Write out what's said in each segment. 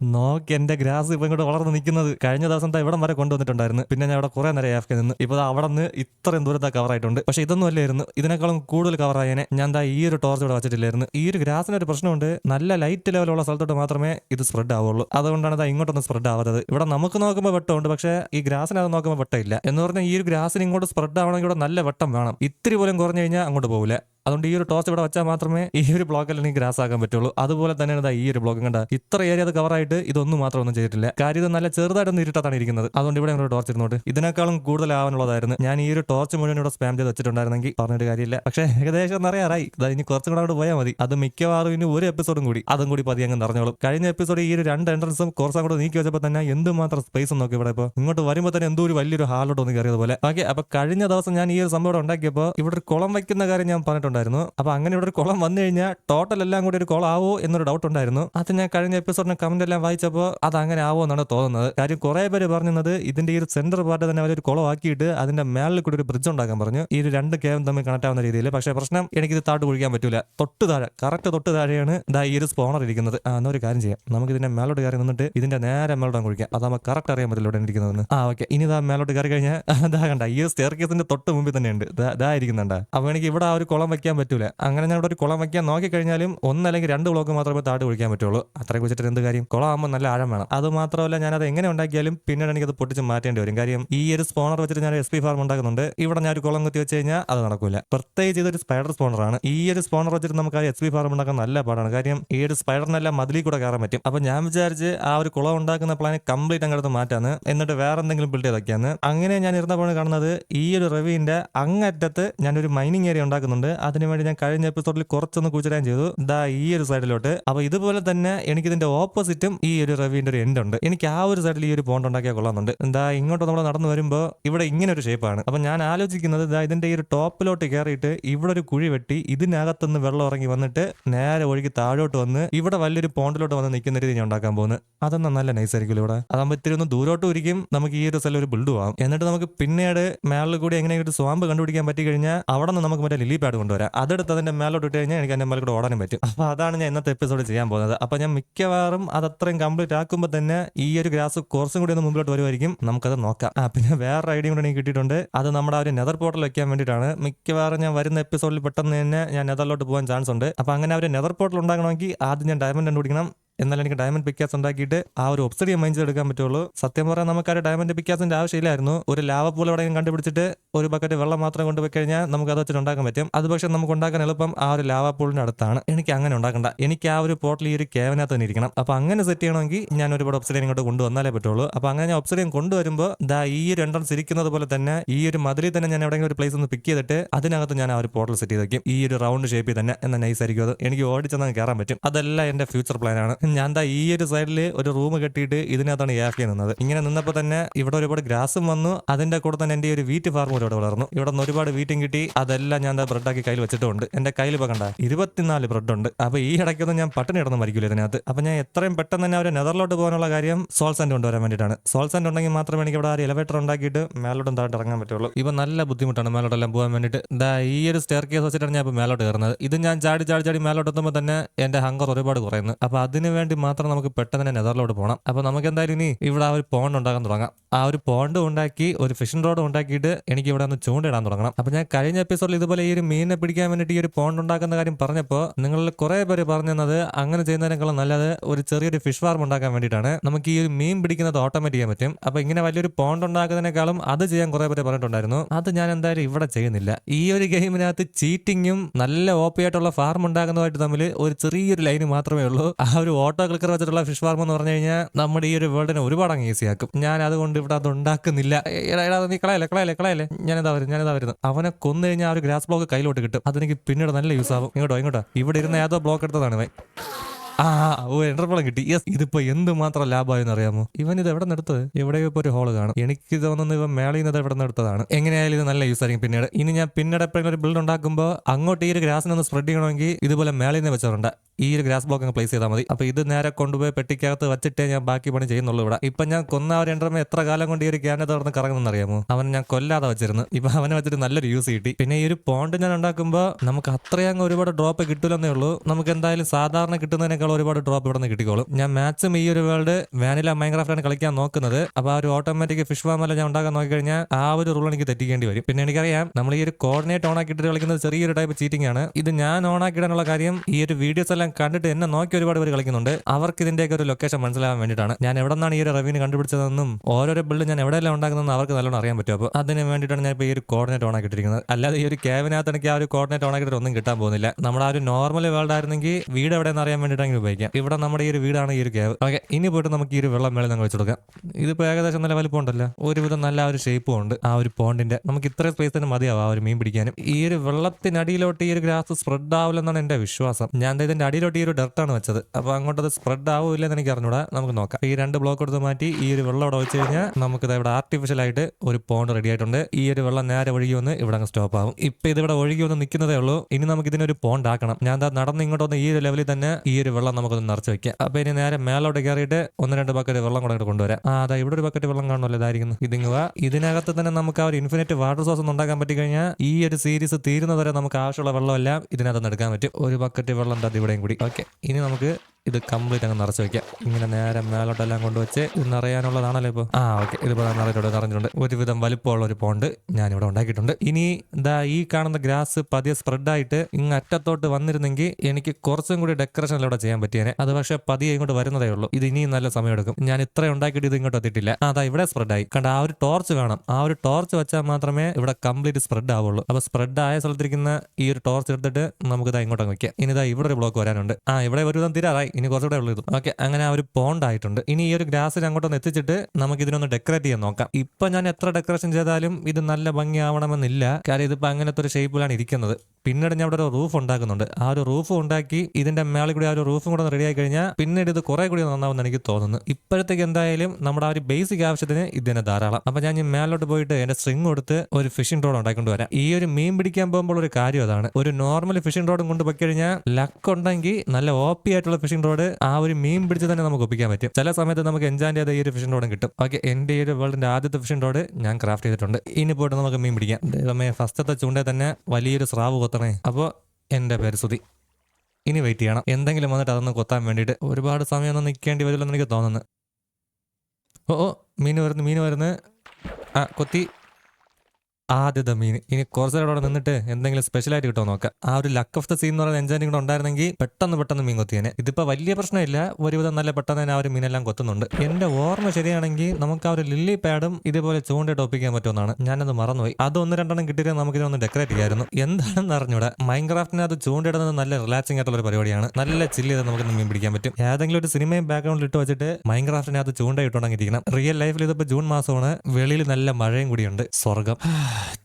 നോക്കി എന്റെ ഗ്രാസ് ഇപ്പൊ ഇങ്ങോട്ട് വളർന്ന് നിൽക്കുന്നത്. കഴിഞ്ഞ ദിവസം ഇവിടം വരെ കൊണ്ടുവന്നിട്ടുണ്ടായിരുന്നു. പിന്നെ ഞാൻ ഇവിടെ കുറെ നേരം എഫ്കെ നിന്ന്. ഇപ്പൊ അവിടെ നിന്ന് ഇത്രയും ദൂരത്തെ കവർ ആയിട്ടുണ്ട്. പക്ഷെ ഇതൊന്നും അല്ലായിരുന്നു. ഇതിനേക്കാളും കൂടുതൽ കവർ ആയതിനെ ഞാൻ ദാ ഈ ഒരു ടോർച്ച് ഇവിടെ വെച്ചിട്ടില്ലായിരുന്നു. ഈ ഒരു ഗ്രാസിന് ഒരു പ്രശ്നമുണ്ട്. നല്ല ലൈറ്റ് ലെവലുള്ള സ്ഥലത്തോട്ട് മാത്രമേ ഇത് സ്പ്രെഡ് ആവുള്ളൂ. അതുകൊണ്ടാണ് ദാ ഇങ്ങോട്ടൊന്നും സ്പ്രെഡ് ആവാത്തത്. ഇവിടെ നമുക്ക് നോക്കുമ്പോൾ വെട്ടമുണ്ട്. പക്ഷേ ഈ ഗ്രാസിന് അത് നോക്കുമ്പോൾ വെട്ടമില്ല. എന്ന് പറഞ്ഞാൽ ഈ ഒരു ഗ്രാസിന് ഇങ്ങോട്ട് സ്പ്രെഡ് ആവണമെങ്കിൽ ഇവിടെ നല്ല വെട്ടം വേണം. ഇത്തിരി പോലും കുറഞ്ഞു കഴിഞ്ഞാൽ അങ്ങോട്ട് പോകില്ല അതുകൊണ്ട് ഈ ഒരു ടോർച്ച് ഇവിടെ വെച്ചാൽ മാത്രമേ ഈ ഒരു ബ്ലോക്കിൽ എനിക്ക് ഗ്രാസ് ആക്കാൻ പറ്റുള്ളൂ. അതുപോലെ തന്നെയാണ് ഈ ഒരു ബ്ലോക്ക് കണ്ട ഇത്ര ഏരിയ അത് കവറായിട്ട് ഇതൊന്നും മാത്രം ഒന്നും ചെയ്തിട്ടില്ല. കാര്യം ഇത് നല്ല ചെറുതായിട്ടൊന്ന് ഇരുട്ടത്താണ് ഇരിക്കുന്നത്. അതുകൊണ്ട് ഇവിടെ ഞങ്ങൾ ടോർച്ച് ഇരുന്നോട്ട്. ഇതിനേക്കാളും കൂടുതൽ ആവാനുള്ളതായിരുന്നു. ഞാൻ ഈ ഒരു ടോർച്ച് മുഴുവൻ ഇവിടെ സ്പാം ചെയ്ത് വെച്ചിട്ടുണ്ടായിരുന്നെങ്കിൽ പറഞ്ഞൊരു കാര്യമില്ല. പക്ഷേ ഏകദേശം എന്നറിയാറായി ഇനി കുറച്ചും കൂടെ അങ്ങോട്ട് പോയാൽ മതി. അത് മിക്കവാറും ഇനി ഒരു എപ്പിസോഡും കൂടി. അതും കൂടി പതി അങ്ങ് നിറഞ്ഞോളും. കഴിഞ്ഞ എപ്പിസോഡ് ഈ ഒരു രണ്ട് എൻട്രൻസും കുറച്ചും കൂടെ നീക്കി വെച്ചപ്പോൾ തന്നെ എന്തുമാത്രം സ്പേസ് നോക്കി ഇവിടെ ഇപ്പോൾ. ഇങ്ങോട്ട് വരുമ്പോൾ തന്നെ എന്തോ ഒരു വലിയൊരു ഹാളിലോട്ട് ഒന്ന് കയറിയത് പോലെ ഓക്കെ അപ്പൊ കഴിഞ്ഞ ദിവസം ഞാൻ ഈ ഒരു സംഭവം ഉണ്ടാക്കിയപ്പോൾ ഇവിടെ ഒരു കുളം വയ്ക്കുന്ന കാര്യം ഞാൻ പറഞ്ഞിട്ടുണ്ടായിരുന്നു അപ്പൊ അങ്ങനെ ഇവിടെ ഒരു കുളം വന്നു കഴിഞ്ഞാൽ ടോട്ടൽ എല്ലാം കൂടി ഒരു കുളം ആവോ എന്നൊരു ഡൗട്ട് ഉണ്ടായിരുന്നു. അത് ഞാൻ കഴിഞ്ഞ എപ്പിസോഡിന് കമന്റ് എല്ലാം വായിച്ചപ്പോൾ അത് അങ്ങനെ ആവോ എന്നാണ് തോന്നുന്നത്. കാര്യം കുറെ പേര് പറഞ്ഞത് ഇതിന്റെ ഈ ഒരു സെന്റർ പാർട്ട് തന്നെ അവരൊരു കുളം ആക്കിയിട്ട് അതിന്റെ മേളിൽ കൂടി ഒരു ബ്രിഡ്ജ് ഉണ്ടാക്കാൻ പറഞ്ഞു. ഈ ഒരു രണ്ട് കേവും തമ്മിൽ കണക്ട് ആവുന്ന രീതിയിൽ. പക്ഷേ പ്രശ്നം എനിക്ക് ഇത് താട്ട് കുഴിക്കാൻ പറ്റൂല. തൊട്ട് താഴെ കറക്റ്റ് തൊട്ട് താഴെയാണ് ദാ ഈ ഒരു സ്പോണർ ഇരിക്കുന്നത്. ആ ഒരു കാര്യം ചെയ്യാം. നമുക്ക് ഇതിന്റെ മേലോട്ട് കയറി നിന്നിട്ട് ഇതിന്റെ നേരെ മേലോട്ട് കുഴിക്കാം. അതാകുമ്പോൾ കറക്റ്റ് അറിയാൻ പറ്റില്ല ഇവിടെ ഇരിക്കുന്നതെന്ന്. ആ ഓക്കെ ഇനി ഇതാ മേലോട്ട് കയറി കഴിഞ്ഞാൽ അതാ കണ്ട ഈ ഒരു സ്റ്റെയർ കേസിന്റെ തൊട്ട് മുമ്പിൽ തന്നെയുണ്ട്. ഇരിക്കുന്നുണ്ട്. അപ്പൊ എനിക്ക് ഇവിടെ ആ ഒരു കുളം വെക്കാൻ പറ്റൂല. അങ്ങനെ ഞാൻ ഇവിടെ ഒരു കുളം വയ്ക്കാൻ നോക്കി കഴിഞ്ഞാലും ഒന്നല്ലെങ്കിൽ രണ്ട് ബ്ലോക്ക് മാത്രമേ താട്ട് കുളിക്കാൻ പറ്റുള്ളൂ. അത്രയും കുളിച്ചിട്ട് എന്ത് കാര്യം? കുളം ആകുമ്പോൾ നല്ല ആഴം വേണം. അത് മാത്രമല്ല ഞാൻ അത് എങ്ങനെ ഉണ്ടാക്കിയാലും പിന്നീട് അത് പൊട്ടിച്ച് മാറ്റേണ്ടി വരും. കാര്യം ഈ ഒരു സ്പോണർ വെച്ചിട്ട് ഞാൻ എസ് പി ഫാർം ഉണ്ടാക്കുന്നുണ്ട്. ഇവിടെ ഞാൻ ഒരു കുളം കുത്തി വെച്ച് കഴിഞ്ഞാൽ അത് നടക്കില്ല പ്രത്യേകിച്ച് ഇതൊരു സ്പൈഡർ സ്പോണറാണ് ഈ ഒരു സ്പോണർ വെച്ചിട്ട് നമുക്ക് ആ എസ് പി ഫാർം ഉണ്ടാക്കാൻ നല്ല പാടാണ്. കാര്യം ഈ ഒരു സ്പൈഡറിനെല്ലാം മതിലിൽ കൂടെ കയറാൻ പറ്റും. അപ്പൊ ഞാൻ വിചാരിച്ച് ആ ഒരു കുളം ഉണ്ടാക്കുന്ന പ്ലാൻ കംപ്ലീറ്റ് അങ്ങോട്ട് മാറ്റാന്ന്. എന്നിട്ട് വേറെ എന്തെങ്കിലും ബിൽഡ് ചെയ്തൊക്കെയാണ് അങ്ങനെ ഞാൻ ഇരുന്നപ്പോൾ കാണുന്നത് ഈ ഒരു റവിന്റെ അങ്ങറ്റത്ത് ഞാനൊരു മൈനിങ് ഏരിയ ഉണ്ടാക്കുന്നുണ്ട്. അതിനുവേണ്ടി ഞാൻ കഴിഞ്ഞ എപ്പിസോഡിൽ കുറച്ചൊന്ന് കുചരാൻ ചെയ്തു. ദാ ഈ ഒരു സൈഡിലോട്ട് അപ്പൊ ഇതുപോലെ തന്നെ എനിക്ക് ഇതിന്റെ ഓപ്പോസിറ്റും ഈ ഒരു റവിന്റെ ഒരു എൻഡ് ഉണ്ട്. എനിക്ക് ആ ഒരു സൈഡിൽ ഈ ഒരു പോണ്ട് ഉണ്ടാക്കിയാൽ കൊള്ളാമെന്നുണ്ട്. എന്താ ഇങ്ങോട്ട് നമ്മൾ നടന്നു വരുമ്പോൾ ഇവിടെ ഇങ്ങനെ ഒരു ഷേപ്പാണ് അപ്പൊ ഞാൻ ആലോചിക്കുന്നത് ഇതാ ഇതിന്റെ ഈ ഒരു ടോപ്പിലോട്ട് കയറിയിട്ട് ഇവിടെ ഒരു കുഴി വെട്ടി ഇതിനകത്തുനിന്ന് വെള്ളം ഇറങ്ങി വന്നിട്ട് നേരെ ഒഴുകി താഴോട്ട് വന്ന് ഇവിടെ വലിയൊരു പോണ്ടിലോട്ട് വന്ന് നിൽക്കുന്ന രീതി ഞാൻ ഉണ്ടാക്കാൻ പോകുന്നത് അതൊന്നും നല്ല നൈസ് ആയിരിക്കും ഇവിടെ. അതാകുമ്പോൾ ഇത്തിരി ഒന്ന് ദൂരോട്ട് ഒരിക്കും നമുക്ക് ഈ ഒരു സ്ഥലം ഒരു ബിൽഡ് ആവും. എന്നിട്ട് നമുക്ക് പിന്നീട് മേളിൽ കൂടി എങ്ങനെയൊരു സ്വാമ്പ് കണ്ടുപിടിക്കാൻ പറ്റി കഴിഞ്ഞാൽ അവിടെ നിന്ന് നമുക്ക് മറ്റേ ലിലി പാഡ് കൊണ്ടുവരാം. അതെടുത്ത് അതിന്റെ മേലോട്ട് ഇട്ട് കഴിഞ്ഞാൽ എനിക്ക് അതിന്റെ മേലെ കൂടെ ഓടാനും പറ്റും. അപ്പോൾ അതാണ് ഞാൻ ഇന്നത്തെ എപ്പിസോഡ് ചെയ്യാൻ പോകുന്നത്. അപ്പോൾ ഞാൻ മിക്കവാറും അത് അത്രയും കംപ്ലീറ്റ് ആക്കുമ്പോൾ തന്നെ ഈ ഒരു ഗ്രാസ് കുറച്ചും കൂടി ഒന്ന് മുമ്പിലോട്ട് വരുമായിരിക്കും നമുക്കത് നോക്കാം. ആ പിന്നെ വേറെ ഐഡിയ കൂടെ എനിക്ക് കിട്ടിയിട്ടുണ്ട്. അത് നമ്മുടെ ഒരു നെതർ പോർട്ടൽ വെക്കാൻ വേണ്ടിയിട്ടാണ്. മിക്കവാറും ഞാൻ വരുന്ന എപ്പിസോഡിൽ പെട്ടെന്ന് തന്നെ ഞാൻ നെതറിലോട്ട് പോകാൻ ചാൻസ് ഉണ്ട്. അപ്പോൾ അങ്ങനെ ഒരു നെതർ പോർട്ടൽ ഉണ്ടാകണമെങ്കിൽ ആദ്യം ഞാൻ ഡയമണ്ട് കണ്ടുപിടിക്കണം. എന്നാൽ എനിക്ക് ഡയമണ്ട് പിക്കാസ് ഉണ്ടാക്കിയിട്ട് ആ ഒരു ഒബ്സഡിയം മൈൻഡ് എടുക്കാൻ പറ്റുള്ളൂ. സത്യം പറഞ്ഞാൽ നമുക്ക് ആ ഡയമണ്ട് പിക്കാസിന്റെ ആവശ്യമില്ലായിരുന്നു. ഒരു ലാവ പോലെ എവിടെയും കണ്ടുപിടിച്ചിട്ട് ഒരു ബക്കറ്റ് വെള്ളം മാത്രം കൊണ്ടുപോയി കഴിഞ്ഞാൽ നമുക്ക് അത് വെച്ചിട്ട് ഉണ്ടാക്കാൻ പറ്റും. അത് പക്ഷേ നമുക്ക് ഉണ്ടാക്കാൻ എളുപ്പം ആ ഒരു ലാവ പൂളിന്റെ അടുത്താണ്. എനിക്ക് അങ്ങനെ ഉണ്ടാക്കണ്ട. എനിക്ക് ആ ഒരു പോർട്ടിൽ ഈ ഒരു കേവനകത്ത് തന്നെ ഇരിക്കണം. അപ്പൊ അങ്ങനെ സെറ്റ് ചെയ്യണമെങ്കിൽ ഞാൻ ഒരുപാട് ഒബ്സഡിയം ഇങ്ങോട്ട് കൊണ്ടുവന്നാലേ പറ്റുള്ളൂ. അപ്പൊ അങ്ങനെ ഞാൻ ഒബ്സഡിയം കൊണ്ടുവരുമ്പോൾ ദാ ഈ ഒരു എൻട്രൻസ് പോലെ തന്നെ ഈ ഒരു മതിലിൽ തന്നെ ഞാൻ എവിടെയെങ്കിലും ഒരു പ്ലേസ് ഒന്ന് പിക്ക് ചെയ്തിട്ട് അതിനകത്ത് ഞാൻ ആ ഒരു പോർട്ടൽ സെറ്റ് ചെയ്ത് വെക്കും. ഈ ഒരു റൗണ്ട് ഷേപ്പിൽ തന്നെ. എന്ന നൈസ് ആയിരിക്കും അത്. എനിക്ക് ഓടിച്ചെന്നാൽ കയറാൻ പറ്റും. അതെല്ലാം എന്റെ ഫ്യൂച്ചർ പ്ലാനാണ് ഞാൻ എന്താ ഈ ഒരു സൈഡിൽ ഒരു റൂം കെട്ടിയിട്ട് ഇതിനകത്താണ് യാഫിയ നിന്നത്. ഇങ്ങനെ നിന്നപ്പോൾ തന്നെ ഇവിടെ ഒരുപാട് ഗ്രാസും വന്നു. അതിന്റെ കൂടെ തന്നെ എന്റെ ഒരു വീറ്റ് ഫാർമും ഇവിടെ വളർന്നു. ഇവിടെ നിന്ന് ഒരുപാട് വീറ്റും കിട്ടി. അതെല്ലാം ഞാൻ ബ്രെഡാക്കി കയ്യിൽ വെച്ചിട്ടുണ്ട്. എന്റെ കയ്യിൽ ഇപ്പോൾ കണ്ട ഇരുപത്തിനാല് ബ്രെഡ് ഉണ്ട്. അപ്പൊ ഈ ഇടയ്ക്കൊന്നും ഞാൻ പട്ടിണി കിടന്ന് മരിക്കില്ല ഇതിനകത്ത്. അപ്പൊ ഞാൻ എത്രയും പെട്ടെന്ന് തന്നെ അവരെ നെതറിലോട്ട് പോകാനുള്ള കാര്യം സോൾ സാൻഡ് കൊണ്ടുവരാൻ വേണ്ടിയിട്ടാണ്. സോൾ ഉണ്ടെങ്കിൽ മാത്രമേ എനിക്ക് ഇവിടെ ആ എലവേറ്റർ ഉണ്ടാക്കിയിട്ട് മേലോട്ടും താഴോട്ട് ഇറങ്ങാൻ പറ്റുള്ളൂ. ഇപ്പൊ നല്ല ബുദ്ധിമുട്ടാണ് മേലോട്ടെല്ലാം പോകാൻ വേണ്ടിയിട്ട്. ദാ ഈ ഒരു സ്റ്റെയർ കേസ് വെച്ചിട്ടാണ് ഞാൻ ഇപ്പൊ മേലോട്ട് കയറുന്നത്. ഇത് ഞാൻ ചാടി ചാടി ചാടി മേലോട്ട് എത്തുമ്പോൾ തന്നെ എന്റെ ഹങ്കർ ഒരുപാട് കുറയുന്നു. അപ്പോൾ അതിന് വേണ്ടി മാത്രം നമുക്ക് പെട്ടെന്ന് തന്നെ നെതറിലോട്ട് പോകണം അപ്പൊ നമുക്ക് എന്തായാലും ഇനി ഇവിടെ ആ ഒരു പോണ്ട് ഉണ്ടാക്കാൻ തുടങ്ങാം. ആ ഒരു പോണ്ട് ഉണ്ടാക്കി ഒരു ഫിഷിംഗ് റോഡ് ഉണ്ടാക്കിയിട്ട് എനിക്ക് ഇവിടെ ഒന്ന് ചൂണ്ടിടാൻ തുടങ്ങണം. അപ്പൊ ഞാൻ കഴിഞ്ഞ എപ്പിസോഡിൽ ഇതുപോലെ ഈ ഒരു മീനിനെ പിടിക്കാൻ വേണ്ടിയിട്ട് ഈ ഒരു പോണ്ട് ഉണ്ടാക്കുന്ന കാര്യം പറഞ്ഞപ്പോൾ നിങ്ങൾ കുറെ പേര് പറഞ്ഞു തന്നത് അങ്ങനെ ചെയ്യുന്നതിനേക്കാളും നല്ലത് ഒരു ചെറിയൊരു ഫിഷ് ഫാർം ഉണ്ടാക്കാൻ വേണ്ടിയിട്ടാണ്. നമുക്ക് ഈ ഒരു മീൻ പിടിക്കുന്നത് ഓട്ടോമേറ്റ് ചെയ്യാൻ പറ്റും. അപ്പൊ ഇങ്ങനെ വലിയൊരു പോണ്ട് ഉണ്ടാക്കുന്നതിനേക്കാളും അത് ചെയ്യാൻ കുറെ പേര് പറഞ്ഞിട്ടുണ്ടായിരുന്നു. അത് ഞാൻ എന്തായാലും ഇവിടെ ചെയ്യുന്നില്ല. ഈ ഒരു ഗെയിമിനകത്ത് ചീറ്റിങ്ങും നല്ല ഓപ്പി ആയിട്ടുള്ള ഫാർം ഉണ്ടാക്കുന്നതായിട്ട് തമ്മിൽ ഒരു ചെറിയൊരു ലൈന് മാത്രമേ ഉള്ളൂ. ആ ഒരു ഓട്ടോ ക്ലിക്കർ വെച്ചിട്ടുള്ള ഫിഷ് ഫാർം എന്ന് പറഞ്ഞു കഴിഞ്ഞാൽ നമ്മുടെ ഈ ഒരു വേൾഡിനെ ഒരുപാട് അങ്ങ് ഈസി ആക്കും. ഞാൻ അതുകൊണ്ട് ഇവിടെ അത് ഉണ്ടാക്കുന്നില്ല. എടാ, നീ കളയല്ലേ കളയല്ലേ കളയല്ലേ? വരും ഞാനിതാ വരുന്നത് അവനെ കൊന്നു കഴിഞ്ഞാൽ ആ ഒരു ഗ്രാസ് ബ്ലോക്ക് കയ്യിലോട്ട് കിട്ടും. അതെനിക്ക് പിന്നീട് നല്ല യൂസ് ആവും. ഇങ്ങോട്ടോ ഇങ്ങോട്ടോ. ഇവിടെ ഇരുന്ന ഏതോ ബ്ലോക്ക് എടുത്തതാണ് ഇവൻ. ആ ഓ എന്റർപ്രോളം കിട്ടി. യെസ് ഇതിപ്പോ എന്ത് മാത്രം ലാഭമായെന്ന് അറിയാമോ? ഇവൻ ഇത് എവിടെ നിന്നെടുത്തത്? എവിടെയോ ഇപ്പൊ ഒരു ഹോൾ കാണും. എനിക്ക് തോന്നുന്നു ഇവൻ മേളിൽ നിന്ന് എവിടെ നിന്നെടുത്തതാണ്. എങ്ങനെയായാലും ഇത് നല്ല യൂസ് ആയിരിക്കും പിന്നീട്. ഇനി ഞാൻ പിന്നീട് എപ്പോഴെങ്കിലും ഒരു ബിൽഡ് ഉണ്ടാക്കുമ്പോൾ അങ്ങോട്ട് ഈ ഒരു ഗ്രാസിനൊന്ന് സ്പ്രെഡ് ചെയ്യണമെങ്കിൽ ഇതുപോലെ മേളിൽ നിന്ന് വെച്ചിട്ടുണ്ട് ഈ ഒരു ഗ്രാസ് ബ്ലോക്ക് അങ്ങ് പ്ലേസ് ചെയ്താൽ മതി. അപ്പൊ ഇത് നേരെ കൊണ്ടുപോയി പെട്ടിക്കകത്ത് വെച്ചിട്ടേ ഞാൻ ബാക്കി പണി ചെയ്യുന്നുള്ളൂ ഇവിടെ. ഇപ്പൊ ഞാൻ കൊന്ന ഒരു എൻഡർമ എത്ര കാലം കൊണ്ട് ഈ ഒരു ക്യാൻ തുറന്ന് കറങ്ങുന്നെന്ന് അറിയാമോ? അവൻ ഞാൻ കൊല്ലാതെ വെച്ചിരുന്നു. ഇപ്പൊ അവനെ വെച്ചിട്ട് നല്ലൊരു യൂസ് കിട്ടി. പിന്നെ ഈ ഒരു പോണ്ട് ഞാൻ ഉണ്ടാക്കുമ്പോൾ നമുക്ക് അത്രയും ഒരുപാട് ഡ്രോപ്പ് കിട്ടില്ലെന്നേ ഉള്ളൂ. നമുക്ക് എന്തായാലും സാധാരണ കിട്ടുന്നതിനേക്കാളും ബാക്കിയുള്ള ഒരുപാട് ഡ്രോപ്പ് ഇവിടെ നിന്ന് കിട്ടിക്കോളും. ഞാൻ മാക്സിമം ഈ ഒരു വേൾഡ് വാനില മൈൻക്രാഫ്റ്റാണ് കളിക്കാൻ നോക്കുന്നത്. അപ്പോൾ ആ ഒരു ഓട്ടോമാറ്റിക് ഫിഷ് ഫാമല്ല ഞാൻ ഉണ്ടാക്കാൻ നോക്കിക്കഴിഞ്ഞാൽ ആ ഒരു റൂൾ എനിക്ക് തെറ്റിക്കേണ്ടി വരും. പിന്നെ എനിക്കറിയാം നമ്മൾ ഈ ഒരു കോർഡിനേറ്റ് ഓൺ ആക്കിയിട്ട് കളിക്കുന്നത് ചെറിയൊരു ടൈപ്പ് ചീറ്റിംഗ് ആണ്. ഇത് ഞാൻ ഓൺ ആക്കിയിടാനുള്ള കാര്യം ഈ ഒരു വീഡിയോസ് എല്ലാം കണ്ടിട്ട് എന്നെ നോക്കി ഒരുപാട് പേര് കളിക്കുന്നുണ്ട്. അവർക്ക് ഇതിന്റെയൊക്കെ ഒരു ലൊക്കേഷൻ മനസ്സിലാവാൻ വേണ്ടിയിട്ടാണ്. ഞാൻ എവിടെ നിന്നാണ് ഈ ഒരു റവീന് കണ്ടുപിടിച്ചതെന്നും ഓരോരോ ബിൽഡ് ഞാൻ എവിടെയെല്ലാം ഉണ്ടാക്കുന്നതെന്ന് അവർക്ക് നല്ലോണം അറിയാൻ പറ്റും. അപ്പോൾ അതിന് വേണ്ടിയിട്ടാണ് ഞാൻ ഇപ്പോൾ ഈ ഒരു കോർഡിനേറ്റ് ഓൺ ആക്കിയിട്ടിരിക്കുന്നത് അല്ലാതെ ഈ ഒരു ക്യാബിനകത്ത് എനിക്ക് ആ ഒരു കോർഡിനേറ്റ് ഓൺ ആക്കിയിട്ട് ഒന്നും കിട്ടാൻ പോകുന്നില്ല. നമ്മൾ ആ ഒരു നോർമൽ വേൾഡ് ആയിരുന്നെങ്കിൽ വീട് എവിടെയെന്ന് അറിയാൻ വേണ്ടിയിട്ടാണ് ഉപയോഗിക്കാം ഇവിടെ നമ്മുടെ ഈ ഒരു വീടാണ് ഈ ഒരു കേവ് ഓക്കെ ഇനി പോയിട്ട് നമുക്ക് ഈ ഒരു വെള്ളം മേളിൽ നമ്മൾ വെച്ചെടുക്കാം ഇതിപ്പോൾ ഏകദേശം നല്ല വലിപ്പം ഉണ്ടല്ലോ ഒരുവിധം നല്ല ഒരു ഷേപ്പും ഉണ്ട് ആ ഒരു പോണ്ടിന്റെ നമുക്ക് ഇത്ര സ്പേസ് തന്നെ മതിയാവും ആ ഒരു മീൻ പിടിക്കാനും ഈ ഒരു വെള്ളത്തിനടിയിലോട്ട് ഈ ഒരു ഗ്രാസ് സ്പ്രെഡ് ആവില്ലെന്നാണ് എന്റെ വിശ്വാസം ഞാൻ ഇതിന്റെ അടിയിലോട്ട് ഈ ഒരു ഡർട്ടാണ് വെച്ചത് അപ്പൊ അങ്ങോട്ട് അത് സ്പ്രെഡ് ആവില്ല എന്ന് എനിക്ക് അറിഞ്ഞൂടാ നമുക്ക് നോക്കാം ഈ രണ്ട് ബ്ലോക്ക് എടുത്ത് മാറ്റി ഈ ഒരു വെള്ളം അവിടെ വെച്ച് കഴിഞ്ഞാൽ നമുക്ക് ഇവിടെ ആർട്ടിഫിഷ്യൽ ആയിട്ട് ഒരു പോണ്ട് റെഡി ആയിട്ടുണ്ട് ഈ ഒരു വെള്ളം നേരെ ഒഴുകി വന്ന് ഇവിടെ അങ്ങ് സ്റ്റോപ്പ് ആവും ഇപ്പൊ ഇത് ഇവിടെ ഒഴുകി വന്ന് നിൽക്കുന്നതേ ഉള്ളൂ ഇനി നമുക്ക് ഇതിനൊരു പോണ്ട് ആക്കണം ഞാൻ നടന്ന് ഇങ്ങോട്ട് വന്ന് ഈ ഒരു ലെവലിൽ തന്നെ ഈ ഒരു വെള്ളം നമുക്കൊന്ന് നിറച്ച് വെക്കാം. അപ്പൊ ഇനി നേരെ മേലോട്ട് കയറിയിട്ട് ഒന്ന് രണ്ട് ബക്കറ്റ് വെള്ളം കൂടെ കൊണ്ടുവരാം. ആ അതാ ഇവിടെ ഒരു ബക്കറ്റ് വെള്ളം കാണുമല്ലോ ഇതായിരിക്കുന്നു. ഇതിങ്ങുക ഇതിനകത്ത് തന്നെ നമുക്ക് ആ ഒരു ഇൻഫിനിറ്റ് വാട്ടർ സോഴ്സ് ഒന്നും ഉണ്ടാക്കാൻ പറ്റി കഴിഞ്ഞാൽ ഈ ഒരു സീരീസ് തീരുന്നതുവരെ നമുക്ക് ആവശ്യമുള്ള വെള്ളമെല്ലാം ഇതിനകത്ത് എടുക്കാൻ പറ്റും. ഒരു ബക്കറ്റ് വെള്ളം എന്താ ഇവിടെയും കൂടി. ഓക്കെ ഇനി നമുക്ക് ഇത് കംപ്ലീറ്റ് അങ്ങ് നിറച്ച് വെക്കാം. ഇങ്ങനെ നേരെ മേലോട്ടെല്ലാം കൊണ്ടുവച്ച് ഇത് നിറയാനുള്ളതാണല്ലോ ഇപ്പോൾ ആ ഓക്കെ. ഇതിപ്പോൾ നിറഞ്ഞിട്ടുണ്ട് നിറഞ്ഞിട്ടുണ്ട്. ഒരുവിധം വലുപ്പമുള്ള ഒരു പോണ്ട് ഞാനിവിടെ ഉണ്ടാക്കിയിട്ടുണ്ട്. ഇനി ദാ ഈ കാണുന്ന ഗ്രാസ് പതിയെ സ്പ്രെഡായിട്ട് ഇങ്ങ് അറ്റത്തോട്ട് വന്നിരുന്നെങ്കിൽ എനിക്ക് കുറച്ചും കൂടി ഡെക്കറേഷൻ ഇവിടെ ചെയ്യാൻ പറ്റിയേനെ. അത് പക്ഷേ പതിയെ ഇങ്ങോട്ട് വരുന്നതേ ഉള്ളൂ. ഇത് ഇനിയും നല്ല സമയം എടുക്കും ഞാൻ ഇത്ര ഉണ്ടാക്കിയിട്ട് ഇത് ഇങ്ങോട്ട് എത്തിയിട്ടില്ല. അതാ ഇവിടെ സ്പ്രെഡായി. കണ്ട ആ ഒരു ടോർച്ച് വേണം. ആ ഒരു ടോർച്ച് വെച്ചാൽ മാത്രമേ ഇവിടെ കംപ്ലീറ്റ് സ്പ്രെഡ് ആവുള്ളൂ അപ്പോൾ സ്പ്രെഡ് ആയ സ്ഥലത്തിരിക്കുന്ന ഈ ഒരു ടോർച്ച് എടുത്തിട്ട് നമുക്ക് ഇതാ ഇങ്ങോട്ട് വെക്കാം. ഇനി ഇതാ ഇവിടെ ഒരു ബ്ലോക്ക് വരാനുണ്ട്. ആ ഇവിടെ ഒരു വിധം ഇനി കുറച്ചുകൂടെ ഉള്ളൂ ഇത്. ഓക്കെ അങ്ങനെ ആ ഒരു പോണ്ട് ആയിട്ടുണ്ട്. ഇനി ഈ ഒരു ഗ്രാസിൽ അങ്ങോട്ടൊന്ന് എത്തിച്ചിട്ട് നമുക്ക് ഇതിനൊന്ന് ഡെക്കറേറ്റ് ചെയ്യാൻ നോക്കാം. ഇപ്പൊ ഞാൻ എത്ര ഡെക്കറേഷൻ ചെയ്താലും ഇത് നല്ല ഭംഗിയാവണമെന്നില്ല. കാര്യം ഇതിപ്പോ അങ്ങനത്തെ ഒരു ഷേപ്പിലാണ് ഇരിക്കുന്നത്. പിന്നീട് ഞാൻ ഇവിടെ ഒരു റൂഫ് ഉണ്ടാക്കുന്നുണ്ട്. ആ ഒരു റൂഫ് ഉണ്ടാക്കി ഇതിന്റെ മേളിൽ കൂടി ആ ഒരു റൂഫും കൂടെ റെഡി ആയി കഴിഞ്ഞാൽ പിന്നീട് ഇത് കുറെ കൂടി നന്നാവുമെന്ന് എനിക്ക് തോന്നുന്നു. ഇപ്പോഴത്തേക്ക് എന്തായാലും നമ്മുടെ ആ ഒരു ബേസിക് ആവശ്യത്തിന് ഇത് തന്നെ ധാരാളം. അപ്പൊ ഞാൻ ഈ മേലോട്ട് പോയിട്ട് എന്റെ സ്ട്രിങ് കൊടുത്ത് ഒരു ഫിഷിംഗ് റോഡ് ഉണ്ടാക്കിക്കൊണ്ട് വരാം. ഈ ഒരു മീൻ പിടിക്കാൻ പോകുമ്പോൾ ഒരു കാര്യം അതാണ്. ഒരു നോർമൽ ഫിഷിംഗ് റോഡും കൊണ്ട് പോയി കഴിഞ്ഞാൽ ലക്ക് ഉണ്ടെങ്കിൽ നല്ല ഓപ്പി ആയിട്ടുള്ള ഫിഷിംഗ് റോഡ് ആ ഒരു മീൻ പിടിച്ച് തന്നെ നമുക്ക് ഒപ്പിക്കാൻ പറ്റും. ചില സമയത്ത് നമുക്ക് എൻജോയ് ചെയ്ത ഈ ഒരു ഫിഷിംഗ് റോഡും കിട്ടും. ഓക്കെ എന്റെ ഈ ഒരു വേൾഡിന്റെ ആദ്യത്തെ ഫിഷിംഗ് റോഡ് ഞാൻ ക്രാഫ്റ്റ് ചെയ്തിട്ടുണ്ട്. ഇനി പോയിട്ട് നമുക്ക് മീൻ പിടിക്കാം. ദൈവമേ ഫസ്റ്റത്തെ ചൂണ്ടേ തന്നെ വലിയൊരു സ്രാവ് കൊത്തണേ. അപ്പോൾ എന്റെ പേര് സുതി ഇനി വെയിറ്റ് ചെയ്യണം. എന്തെങ്കിലും വന്നിട്ട് അതൊന്ന് കൊത്താൻ വേണ്ടിയിട്ട് ഒരുപാട് സമയം ഒന്നും നിൽക്കേണ്ടി വരില്ലെന്ന് എനിക്ക് തോന്നുന്നു. ഓ ഓ മീൻ വരുന്നു മീൻ വരുന്നു. ആ കൊത്തി. ആദ്യത്തെ മീൻ ഇനി കുറച്ച് നേരം അവിടെ നിന്നിട്ട് എന്തെങ്കിലും സ്പെഷ്യലായിട്ട് കിട്ടുമോ നോക്കാം. ആ ഒരു ലക്ക് ഓഫ് ദ സീൻ എന്ന് പറയുന്ന എൻജോയിങ് കൂടെ ഉണ്ടായിരുന്നെങ്കിൽ പെട്ടെന്ന് പെട്ടെന്ന് മീൻ കൊത്തിയേനെ ഇതിപ്പോൾ വലിയ പ്രശ്നമില്ല. ഒരുവിധം നല്ല പെട്ടെന്ന് തന്നെ ആ ഒരു മീനെല്ലാം കൊത്തുന്നുണ്ട്. എന്റെ ഓർമ്മ ശരിയാണെങ്കിൽ നമുക്ക് ആ ഒരു ലില്ലി പാഡും ഇതുപോലെ ചൂണ്ടി ഒപ്പിക്കാൻ പറ്റുമെന്നാണ്. ഞാനത് മറന്നുപോയി. അത് ഒന്ന് രണ്ടെണ്ണം കിട്ടിയിട്ട് നമുക്ക് ഇതൊന്ന് ഡെക്കറേറ്റ് ചെയ്യായിരുന്നു. എന്താണെന്ന് അറിഞ്ഞൂടെ. മൈൻക്രാഫ്റ്റിന് അത് ചൂണ്ടിടുന്നത് നല്ല റിലാക്സിംഗ് ആയിട്ടുള്ള ഒരു പരിപാടിയാണ്. നല്ല ചില്ല് ചെയ്ത് നമുക്ക് മീൻ പിടിക്കാൻ പറ്റും. ഏതെങ്കിലും ഒരു സിനിമയും ബാക്ക്ഗ്രൗണ്ടിൽ ഇട്ട് വെച്ചിട്ട് മൈൻക്രാഫ്റ്റിനെ അത് ചൂണ്ട ഇട്ടുണ്ടെങ്കിരിക്കണം റിയൽ ലൈഫിൽ ഇതിപ്പോൾ ജൂൺ മാസമാണ്. വെളിയിൽ നല്ല മഴയും കൂടിയുണ്ട്. സ്വർഗം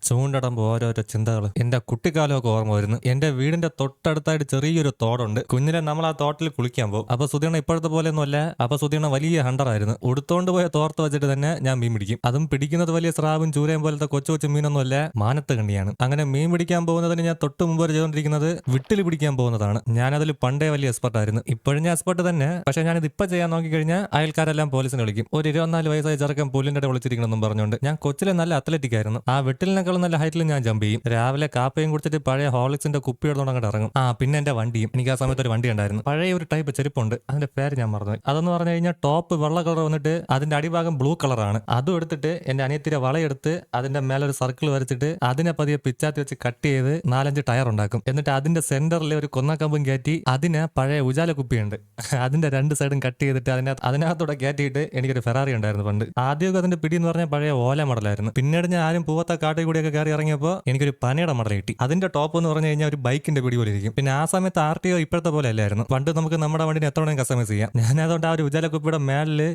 ചൂണ്ടടുമ്പോൾ ഓരോരോ ചിന്തകൾ. എന്റെ കുട്ടിക്കാലമൊക്കെ ഓർമ്മ വരുന്നു. എന്റെ വീടിന്റെ തൊട്ടടുത്തായിട്ട് ചെറിയൊരു തോടുണ്ട്. കുഞ്ഞിനെ നമ്മൾ ആ തോട്ടിൽ കുളിക്കാൻ പോകും. അപ്പൊ സുധീണ ഇപ്പോഴത്തെ പോലെ ഒന്നുമല്ല അപ്പൊ സുധീണ വലിയ ഹണ്ടറായിരുന്നു ഉടുത്തോണ്ട് പോയ തോർത്ത് വെച്ചിട്ട് തന്നെ ഞാൻ മീൻ പിടിക്കും. അതും പിടിക്കുന്നത് വലിയ സ്രാവും ചൂരയും പോലത്തെ കൊച്ചു കൊച്ചു മീനൊന്നുമല്ല മാനത്ത് കണ്ണിയാണ്. അങ്ങനെ മീൻ പിടിക്കാൻ പോകുന്നതിന് ഞാൻ തൊട്ട് മുമ്പ് ചെയ്തുകൊണ്ടിരിക്കുന്നത് വിട്ടിൽ പിടിക്കാൻ പോകുന്നതാണ്. ഞാനതിൽ പണ്ടേ വലിയ എക്സ്പെർട്ട് ആയിരുന്നു. ഇപ്പോഴും ഞാൻ എക്സ്പെർട്ട് തന്നെ. പക്ഷെ ഞാനിത് ഇപ്പൊ ചെയ്യാൻ നോക്കിക്കഴിഞ്ഞാൽ അയൽക്കാരെല്ലാം പോലീസിനെ വിളിക്കും. ഒരു ഇരുപത്തിനാല് വയസ്സായ ചെറുക്കൻ പുല്ലിന്റെ വിളിച്ചിരിക്കണമെന്നും പറഞ്ഞുകൊണ്ട് ഞാൻ കൊച്ചിലെ നല്ല അത്ലറ്റിക് ആയിരുന്നു. ആ വെട്ടിലിനേക്കാളും നല്ല ഹൈറ്റിൽ ഞാൻ ജമ്പ് ചെയ്യും. രാവിലെ കാപ്പയും കുടിച്ചിട്ട് പഴയ ഹോളിക്സിന്റെ കുപ്പി എടുത്തോണ്ട് അങ്ങോട്ട് ഇറങ്ങും. ആ പിന്നെ എന്റെ വണ്ടിയും. എനിക്ക് ആ സമയത്ത് ഒരു വണ്ടി ഉണ്ടായിരുന്നു. പഴയ ഒരു ടൈപ്പ് ചെരുപ്പുണ്ട്. അതിന്റെ പേര് ഞാൻ മറന്നു അതെന്ന് പറഞ്ഞു കഴിഞ്ഞാൽ ടോപ്പ് വെള്ള കളർ വന്നിട്ട് അതിന്റെ അടിഭാഗം ബ്ലൂ കളറാണ് അതും എടുത്തിട്ട് എന്റെ അനിയത്തിരെ വളയെടുത്ത് അതിന്റെ മേലെ ഒരു സർക്കിൾ വരച്ചിട്ട് അതിനെ പതിയെ പിച്ചാത്തി വെച്ച് കട്ട് ചെയ്ത് നാലഞ്ച് ടയർ ഉണ്ടാക്കും. എന്നിട്ട് അതിന്റെ സെന്ററിൽ ഒരു കൊന്നക്കമ്പും കയറ്റി അതിന് പഴയ ഉജാല കുപ്പിയുണ്ട്. അതിന്റെ രണ്ട് സൈഡും കട്ട് ചെയ്തിട്ട് അതിനെ അതിനകത്തൂടെ കയറ്റിയിട്ട് എനിക്കൊരു ഫെറാറി ഉണ്ടായിരുന്നു പണ്ട്. ആദ്യമൊക്കെ അതിന്റെ പിടി എന്ന് പറഞ്ഞാൽ പഴയ ഓല മോഡലായിരുന്നു പിന്നീട് ഞാൻ ആരും പൂവത്ത കാട്ടിൽ കൂടിയൊക്കെ കയറി ഇറങ്ങിയപ്പോൾ എനിക്കൊരു പനയുടെ മടൽ കിട്ടി. അതിന്റെ ടോപ്പ് എന്ന് പറഞ്ഞു കഴിഞ്ഞാൽ ഒരു ബൈക്കിന്റെ പിടി പോലെ ഇരിക്കും. പിന്നെ ആ സമയത്ത് ആർ ടി ഒ ഇപ്പോഴത്തെ പോലെ അല്ലായിരുന്നു. പണ്ട് നമുക്ക് നമ്മുടെ വണ്ടിന് എത്ര വേണമെങ്കിൽ കസ്റ്റമൈസ് ചെയ്യാം. ഞാൻ അതുകൊണ്ട് ആ ഒരു ഉജാല കുപ്പിയുടെ